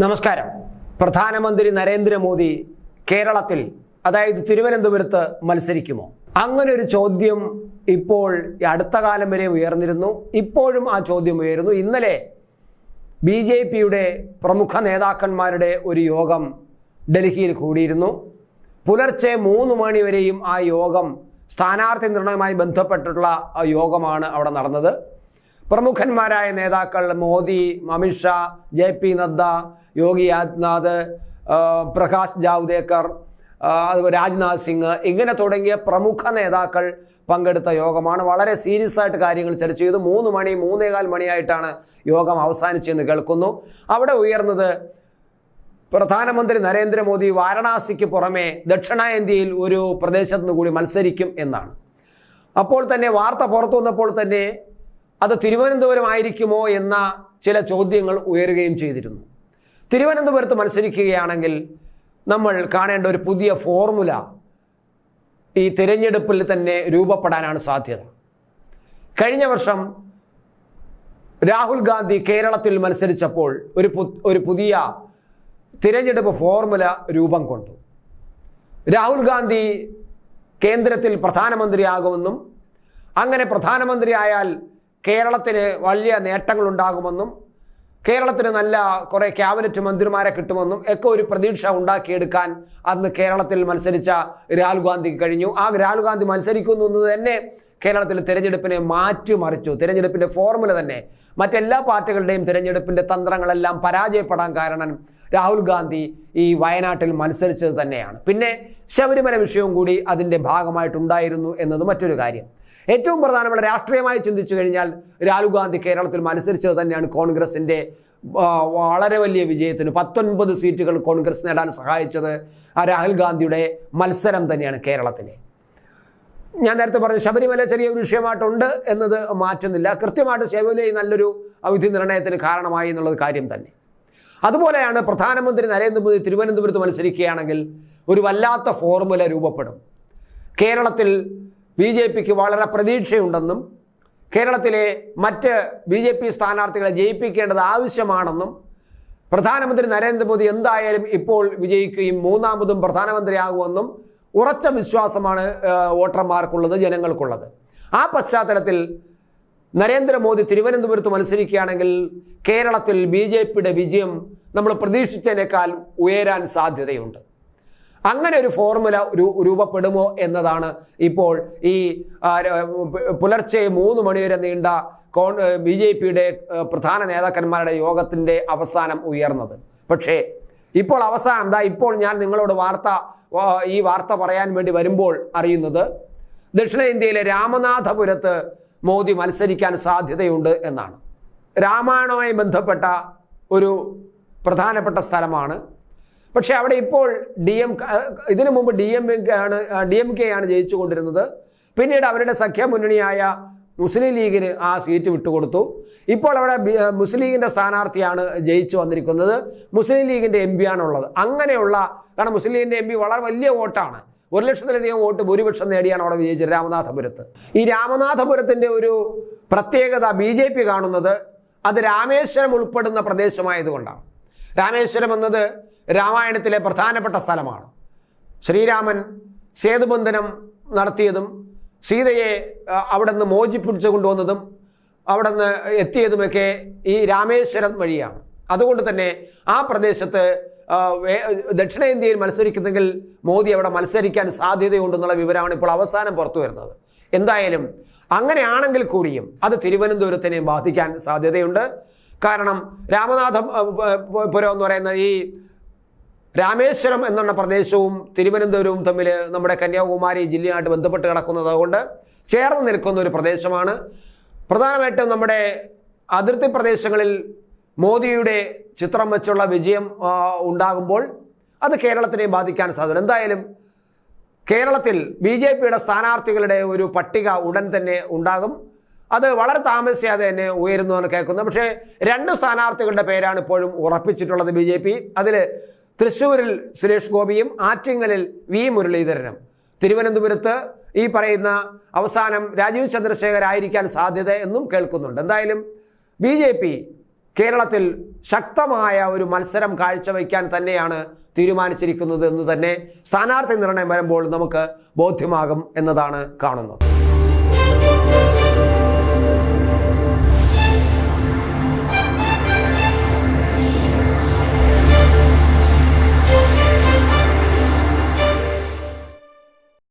നമസ്കാരം. പ്രധാനമന്ത്രി നരേന്ദ്രമോദി കേരളത്തിൽ അതായത് തിരുവനന്തപുരത്ത് മത്സരിക്കുമോ? അങ്ങനെ ഒരു ചോദ്യം ഇപ്പോൾ അടുത്ത കാലം വരെ ഉയർന്നിരുന്നു. ഇപ്പോഴും ആ ചോദ്യം ഉയരുന്നു. ഇന്നലെ ബി ജെ പിയുടെ പ്രമുഖ നേതാക്കന്മാരുടെ ഒരു യോഗം ഡൽഹിയിൽ കൂടിയിരുന്നു. പുലർച്ചെ മൂന്ന് മണി വരെയും ആ യോഗം സ്ഥാനാർത്ഥി നിർണയവുമായി ബന്ധപ്പെട്ടിട്ടുള്ള ആ യോഗമാണ് അവിടെ നടന്നത്. പ്രമുഖന്മാരായ നേതാക്കൾ മോദി അമിത്ഷാ ജെ പി നദ്ദ യോഗി ആദിത്യനാഥ് പ്രകാശ് ജാവ്ദേക്കർ അതുപോലെ രാജ്നാഥ് സിംഗ് ഇങ്ങനെ തുടങ്ങിയ പ്രമുഖ നേതാക്കൾ പങ്കെടുത്ത യോഗമാണ്. വളരെ സീരിയസ് ആയിട്ട് കാര്യങ്ങൾ ചർച്ച ചെയ്തു. മൂന്ന് മണി മൂന്നേകാൽ മണിയായിട്ടാണ് യോഗം അവസാനിച്ചെന്ന് കേൾക്കുന്നു. അവിടെ ഉയർന്നത് പ്രധാനമന്ത്രി നരേന്ദ്രമോദി വാരണാസിക്ക് പുറമെ ദക്ഷിണേന്ത്യയിൽ ഒരു പ്രദേശത്തു കൂടി മത്സരിക്കും എന്നാണ്. അപ്പോൾ തന്നെ വാർത്ത പുറത്തു വന്നപ്പോൾ തന്നെ അത് തിരുവനന്തപുരം ആയിരിക്കുമോ എന്ന ചില ചോദ്യങ്ങൾ ഉയരുകയും ചെയ്തിരുന്നു. തിരുവനന്തപുരത്ത് മത്സരിക്കുകയാണെങ്കിൽ നമ്മൾ കാണേണ്ട ഒരു പുതിയ ഫോർമുല ഈ തിരഞ്ഞെടുപ്പിൽ തന്നെ രൂപപ്പെടാനാണ് സാധ്യത. കഴിഞ്ഞ വർഷം രാഹുൽ ഗാന്ധി കേരളത്തിൽ മത്സരിച്ചപ്പോൾ ഒരു ഒരു പുതിയ തിരഞ്ഞെടുപ്പ് ഫോർമുല രൂപം കൊണ്ടു. രാഹുൽ ഗാന്ധി കേന്ദ്രത്തിൽ പ്രധാനമന്ത്രിയാകുമെന്നും അങ്ങനെ പ്രധാനമന്ത്രിയായാൽ കേരളത്തിന് വലിയ നേട്ടങ്ങളുണ്ടാകുമെന്നും കേരളത്തിന് നല്ല കുറേ ക്യാബിനറ്റ് മന്ത്രിമാരെ കിട്ടുമെന്നും ഒക്കെ ഒരു പ്രതീക്ഷ ഉണ്ടാക്കിയെടുക്കാൻ അന്ന് കേരളത്തിൽ മത്സരിച്ച രാഹുൽ ഗാന്ധിക്ക് കഴിഞ്ഞു. ആ രാഹുൽ ഗാന്ധി മത്സരിക്കുന്നു എന്ന് തന്നെ കേരളത്തിൽ തിരഞ്ഞെടുപ്പിനെ മാറ്റിമറിച്ചു. തിരഞ്ഞെടുപ്പിന്റെ ഫോർമുല തന്നെ മറ്റെല്ലാ പാർട്ടികളുടെയും തിരഞ്ഞെടുപ്പിന്റെ തന്ത്രങ്ങളെല്ലാം പരാജയപ്പെടാൻ കാരണം രാഹുൽ ഗാന്ധി ഈ വയനാട്ടിൽ മത്സരിച്ചത് തന്നെയാണ്. പിന്നെ ശബരിമല വിഷയവും കൂടി അതിന്റെ ഭാഗമായിട്ടുണ്ടായിരുന്നു എന്നത് മറ്റൊരു കാര്യം. ഏറ്റവും പ്രധാനമുള്ള രാഷ്ട്രീയമായി ചിന്തിച്ചു കഴിഞ്ഞാൽ രാഹുൽ ഗാന്ധി കേരളത്തിൽ മത്സരിച്ചത് തന്നെയാണ് കോൺഗ്രസിന്റെ വളരെ വലിയ വിജയത്തിന് പത്തൊൻപത് സീറ്റുകൾ കോൺഗ്രസ് നേടാൻ സഹായിച്ചത് രാഹുൽ ഗാന്ധിയുടെ മത്സരം തന്നെയാണ് കേരളത്തിലെ ഞാൻ നേരത്തെ പറഞ്ഞു ശബരിമല ചെറിയ ഒരു വിഷയമായിട്ടുണ്ട് എന്നത് മാറ്റുന്നില്ല. കൃത്യമായിട്ട് ശബരിമല നല്ലൊരു വിധി നിർണയത്തിന് കാരണമായി എന്നുള്ളത് കാര്യം തന്നെ. അതുപോലെയാണ് പ്രധാനമന്ത്രി നരേന്ദ്രമോദി തിരുവനന്തപുരത്ത് മത്സരിക്കുകയാണെങ്കിൽ ഒരു വല്ലാത്ത ഫോർമുല രൂപപ്പെടും. കേരളത്തിൽ ബി ജെ പിക്ക് വളരെ പ്രതീക്ഷയുണ്ടെന്നും കേരളത്തിലെ മറ്റ് ബി ജെ പി സ്ഥാനാർത്ഥികളെ ജയിപ്പിക്കേണ്ടത് ആവശ്യമാണെന്നും പ്രധാനമന്ത്രി നരേന്ദ്രമോദി എന്തായാലും ഇപ്പോൾ വിജയിക്കുകയും മൂന്നാമതും പ്രധാനമന്ത്രിയാകുമെന്നും ഉറച്ച വിശ്വാസമാണ് വോട്ടർമാർക്കുള്ളത് ജനങ്ങൾക്കുള്ളത്. ആ പശ്ചാത്തലത്തിൽ നരേന്ദ്രമോദി തിരുവനന്തപുരത്ത് മത്സരിക്കുകയാണെങ്കിൽ കേരളത്തിൽ ബി ജെ പിയുടെ വിജയം നമ്മൾ പ്രതീക്ഷിച്ചതിനേക്കാൾ ഉയരാൻ സാധ്യതയുണ്ട്. അങ്ങനെ ഒരു ഫോർമുല രൂപപ്പെടുമോ എന്നതാണ് ഇപ്പോൾ ഈ പുലർച്ചെ മൂന്ന് മണിവരെ നീണ്ട കോൺ ബി ജെ പിയുടെ പ്രധാന നേതാക്കന്മാരുടെ യോഗത്തിന്റെ അവസാനം ഉയർന്നത്. പക്ഷേ ഇപ്പോൾ അവസാനം എന്താ ഇപ്പോൾ ഞാൻ നിങ്ങളോട് വാർത്ത ഈ വാർത്ത പറയാൻ വേണ്ടി വരുമ്പോൾ അറിയുന്നത് ദക്ഷിണേന്ത്യയിലെ രാമനാഥപുരത്ത് മോദി മത്സരിക്കാൻ സാധ്യതയുണ്ട് എന്നാണ്. രാമായണവുമായി ബന്ധപ്പെട്ട ഒരു പ്രധാനപ്പെട്ട സ്ഥലമാണ്. പക്ഷേ അവിടെ ഇപ്പോൾ ഡി എം ഇതിനു മുമ്പ് ഡി എം ആണ് ഡി എം കെ ആണ് ജയിച്ചുകൊണ്ടിരുന്നത്. പിന്നീട് അവരുടെ സഖ്യ മുന്നണിയായ മുസ്ലിം ലീഗിന് ആ സീറ്റ് വിട്ടുകൊടുത്തു. ഇപ്പോൾ അവിടെ മുസ്ലിം ലീഗിന്റെ സ്ഥാനാർത്ഥിയാണ് ജയിച്ചു വന്നിരിക്കുന്നത്. മുസ്ലിം ലീഗിന്റെ എം പി ആണുള്ളത്. അങ്ങനെയുള്ള കാരണം മുസ്ലിം ലീഗിന്റെ എം പി വളരെ വലിയ വോട്ടാണ്. ഒരു ലക്ഷത്തിലധികം വോട്ട് ഭൂരിപക്ഷം നേടിയാണ് അവിടെ വിജയിച്ചത് രാമനാഥപുരത്ത്. ഈ രാമനാഥപുരത്തിന്റെ ഒരു പ്രത്യേകത ബി ജെ പി കാണുന്നത് അത് രാമേശ്വരം ഉൾപ്പെടുന്ന പ്രദേശമായതുകൊണ്ടാണ്. രാമേശ്വരം എന്നത് രാമായണത്തിലെ പ്രധാനപ്പെട്ട സ്ഥലമാണ്. ശ്രീരാമൻ സേതുബന്ധനം നടത്തിയതും സീതയെ അവിടെ നിന്ന് മോചിപ്പിച്ചു കൊണ്ടുവന്നതും അവിടെ നിന്ന് എത്തിയതുമൊക്കെ ഈ രാമേശ്വരം വഴിയാണ്. അതുകൊണ്ട് തന്നെ ആ പ്രദേശത്ത് ദക്ഷിണേന്ത്യയിൽ മത്സരിക്കുന്നെങ്കിൽ മോദി അവിടെ മത്സരിക്കാൻ സാധ്യതയുണ്ടെന്നുള്ള വിവരമാണ് ഇപ്പോൾ അവസാനം പുറത്തു വരുന്നത്. എന്തായാലും അങ്ങനെയാണെങ്കിൽ കൂടിയും അത് തിരുവനന്തപുരത്തിനെ ബാധിക്കാൻ സാധ്യതയുണ്ട്. കാരണം രാമനാഥം പുരം എന്ന് പറയുന്ന ഈ രാമേശ്വരം എന്നുള്ള പ്രദേശവും തിരുവനന്തപുരവും തമ്മിൽ നമ്മുടെ കന്യാകുമാരി ജില്ലയായിട്ട് ബന്ധപ്പെട്ട് കിടക്കുന്നത് അതുകൊണ്ട് ചേർന്ന് നിൽക്കുന്ന ഒരു പ്രദേശമാണ്. പ്രധാനമായിട്ടും നമ്മുടെ അതിർത്തി പ്രദേശങ്ങളിൽ മോദിയുടെ ചിത്രം വെച്ചുള്ള വിജയം ഉണ്ടാകുമ്പോൾ അത് കേരളത്തിനെ ബാധിക്കാൻ സാധ്യത എന്തായാലും കേരളത്തിൽ ബി ജെ പിയുടെ സ്ഥാനാർത്ഥികളുടെ ഒരു പട്ടിക ഉടൻ തന്നെ ഉണ്ടാകും. അത് വളരെ താമസിയാതെ തന്നെ ഉയരുന്നു എന്ന് കേൾക്കുന്നു. പക്ഷേ രണ്ട് സ്ഥാനാർത്ഥികളുടെ പേരാണ് ഇപ്പോഴും ഉറപ്പിച്ചിട്ടുള്ളത് ബി ജെ പി. അതിൽ തൃശ്ശൂരിൽ സുരേഷ് ഗോപിയും ആറ്റിങ്ങലിൽ വി മുരളീധരനും. തിരുവനന്തപുരത്ത് ഈ പറയുന്ന അവസാനം രാജീവ് ചന്ദ്രശേഖർ ആയിരിക്കാൻ സാധ്യത എന്നും കേൾക്കുന്നുണ്ട്. എന്തായാലും ബി ജെ പി കേരളത്തിൽ ശക്തമായ ഒരു മത്സരം കാഴ്ചവെക്കാൻ തന്നെയാണ് തീരുമാനിച്ചിരിക്കുന്നത് എന്ന് തന്നെ സ്ഥാനാർത്ഥി നിർണയം വരുമ്പോൾ നമുക്ക് ബോധ്യമാകും എന്നതാണ് കാണുന്നത്.